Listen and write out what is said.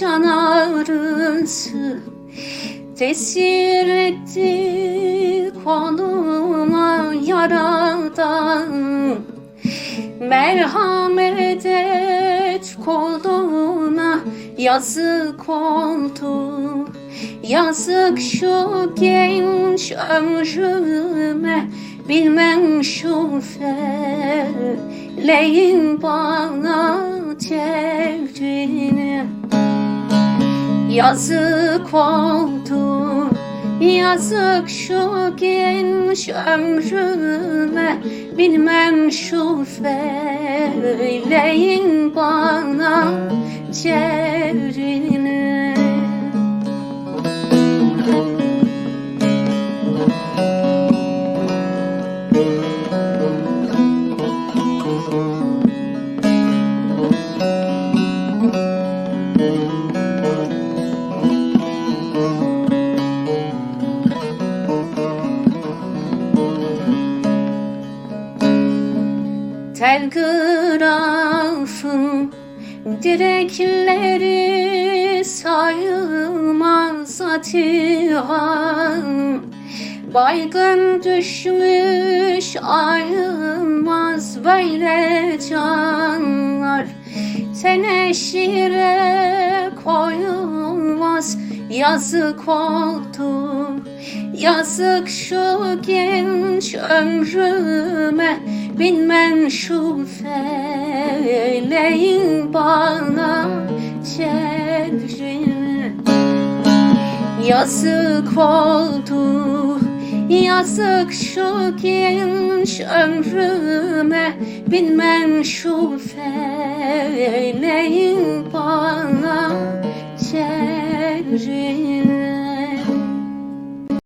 can ağrısı Tesir etti koluma yaradan Merhamet et koluna yazık oldu. Yazık şu genç ömrüme Bilmem şu feleğin bana tevdini Yazık oldu Yazık şu genç ömrüme. Bilmem şu feleğin bana çevrini Telgrafın direkleri sayılmaz atihan. Baygın düşmüş ayrılmaz böyle canlar. Teneşire koyulmaz yazık oldu Yazık şu genç ömrüme Bilmem şu feleğin bana çevrini Yazık oldu Yazık şu genç ömrüme Bilmem şu feleğin bana